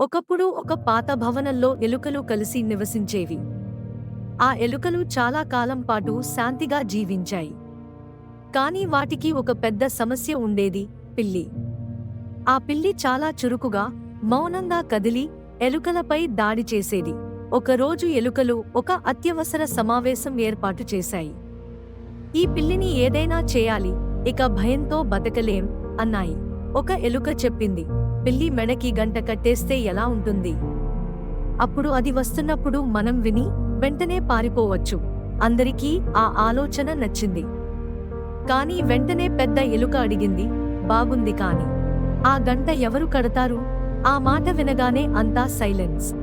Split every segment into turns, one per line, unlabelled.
ఒకప్పుడు ఒక పాత భవనంలో ఎలుకలు కలిసి నివసించేవి. ఆ ఎలుకలు చాలా కాలం పాటు శాంతిగా జీవించాయి. కాని వాటికి ఒక పెద్ద సమస్య ఉండేది పిల్లి. ఆ పిల్లి చాలా చురుకుగా మౌనంగా కదిలి ఎలుకలపై దాడి చేసేది. ఒకరోజు ఎలుకలు ఒక అత్యవసర సమావేశం ఏర్పాటు చేశాయి. ఈ పిల్లిని ఏదైనా చేయాలి ఇక భయంతో బతకలేం అన్నాయి. ఒక ఎలుక చెప్పింది పిల్లి మెడకి గంట కట్టేస్తే ఎలా ఉంటుంది? అప్పుడు అది వస్తున్నప్పుడు మనం విని వెంటనే పారిపోవచ్చు. అందరికీ ఆ ఆలోచన నచ్చింది. కానీ వెంటనే పెద్ద ఎలుక అడిగింది బాగుంది కాని. ఆ గంట ఎవరు కడతారు? ఆ మాట వినగానే అంతా సైలెన్స్.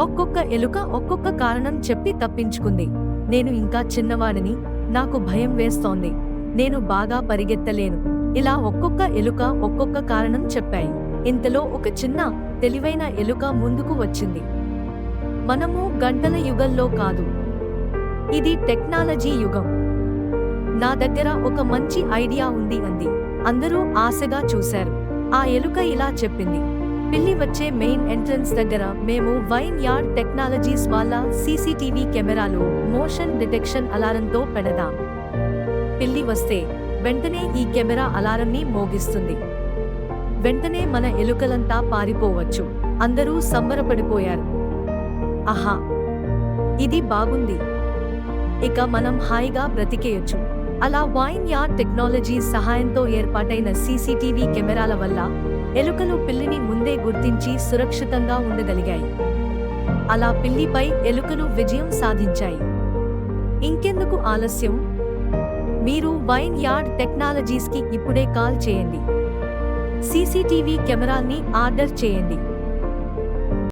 ఒక్కొక్క ఎలుక ఒక్కొక్క కారణం చెప్పి తప్పించుకుంది. నేను ఇంకా చిన్నవాడిని నాకు భయం వేస్తోంది. నేను బాగా పరిగెత్తలేను. ఇలా ఒక్కొక్క ఎలుక ఒక్కొక్క కారణం చెప్పాయి. ఇంతలో ఒక చిన్న తెలివైన ఎలుక ముందుకు వచ్చింది. మనము గంటల యుగంలో కాదు. ఇది టెక్నాలజీ యుగం. నా దగ్గర ఒక మంచి ఐడియా ఉంది అంది. అందరూ ఆశగా చూశారు. ఆ ఎలుక ఇలా చెప్పింది. పిల్లి వచ్చే మెయిన్ ఎంట్రన్స్ దగ్గర మేము వైన్ యార్డ్ టెక్నాలజీస్ వాళ్ళ సీసీటీవీ కెమెరాలు మోషన్ డిటెక్షన్ అలారంతో పెడదాం. పిల్లి వస్తే వెంటనే ఈ కెమెరా అలారంని మోగిస్తుంది. వెంటనే మన ఎలుకలంతా పారిపోవచ్చు. అందరూ సంబరపడిపోయారు. ఆహా! ఇది బాగుంది. ఇక మనం హాయిగా బ్రతికేయొచ్చు. అలా వైన్ యార్డ్ టెక్నాలజీ సహాయంతో ఏర్పాటైన సీసీటీవీ కెమెరాల వల్ల ఎలుకలు పిల్లిని ముందే గుర్తించి సురక్షితంగా ఉండగలిగాయి. అలా పిల్లిపై ఎలుకలు విజయం సాధించాయి. ఇంకెందుకు ఆలస్యం? మీరు వైన్ యార్డ్ టెక్నాలజీస్కి ఇప్పుడే కాల్ చేయండి. సీసీటీవీ కెమెరాల్ని ఆర్డర్ చేయండి.